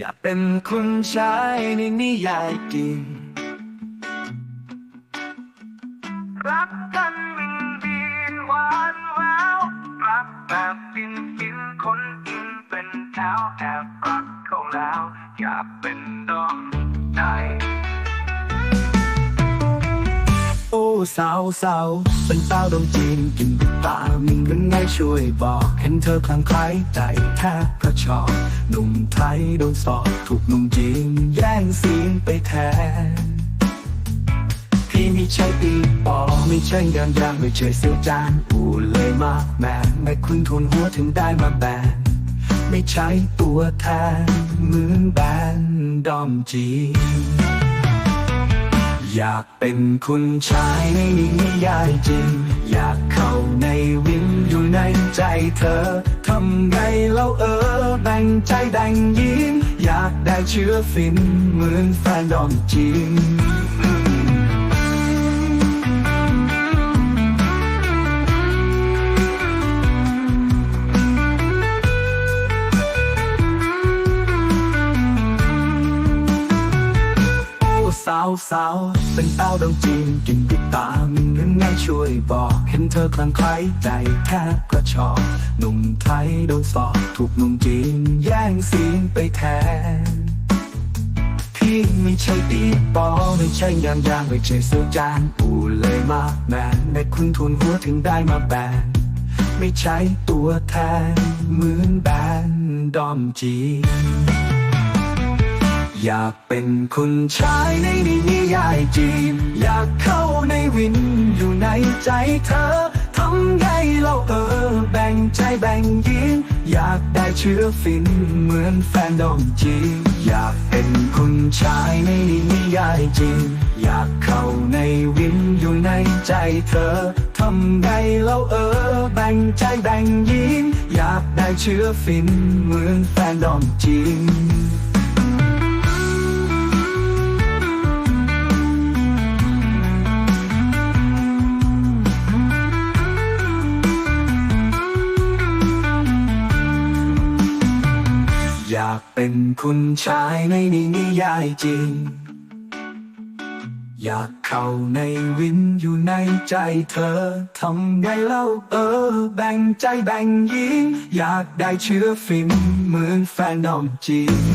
อยากเป็นคนใช้ในนิยายจริง รักกันมินบินหวานแววรักแบบฟินฟินคนอินเป็นแถวแอบรักเขาแล้ว อยากเป็นดอมใจ สาวสาวเป็นสาวดวงจีนกินติดตามึงเป็นไงช่วยบอกเห็นเธอคลั่งไคล้ใจแทบกระชอกหนุ่มไทยโดนสอบถูกหนุ่มจีนแย่งซีนไปแทนพี่ไม่ใช่ปีปอไม่ใช่ยางยางไม่ใช่เสียวจานอูเลยมาแมนไม่คุณทุนหัวถึงได้มาแบนไม่ใช่ตัวแทนเหมือนแบนดอมจีน อยากเป็นคุณชายในนิยายจริง อยากเข้าในวินอยู่ในใจเธอ ทำไงเล่าเออแบ่งใจแบ่งยิ้มอยากได้เชื้อฟินเหมือนแฟนดอมจริง สาวเป็นสาดวงจีนกินติดตามึงยังไงช่วยบอกเห็นเธอคลั่งไคล้ใจแทบกระชอกหนุ่มไทยโดนสอบถูกหนุ่มจีนแย่งซีนไปแทนพี่ไม่ใช่ตีปอไม่ใช่ยางยางไม่ใช่เสื้อจานปูเลยมาแมนในคุณทุนหัวถึงได้มาแบนไม่ใช่ตัวแทนเหมือนแบนดอมจี อยากเป็นคุณชายในนิยายจีน อยากเข้าในวินอยู่ในใจเธอทำไงเราเออ แบ่งใจแบ่งยิ้มอยากได้เชื้อฟินเหมือนแฟนดอมจีนอยากเป็นคุณชายในนิยายจีนอยากเข้าในวินอยู่ในใจเธอทำไงเราเออ แบ่งใจแบ่งยิ้มอยากได้เชื้อฟินเหมือนแฟนดอมจีน อยากเป็นคุณชายในนิยายจริง อยากเข้าในวินอยู่ในใจเธอ ทำไงเล่าเออ แบ่งใจแบ่งยิ้มอยากได้เชื้อฟิมเหมือนแฟนนอมจริง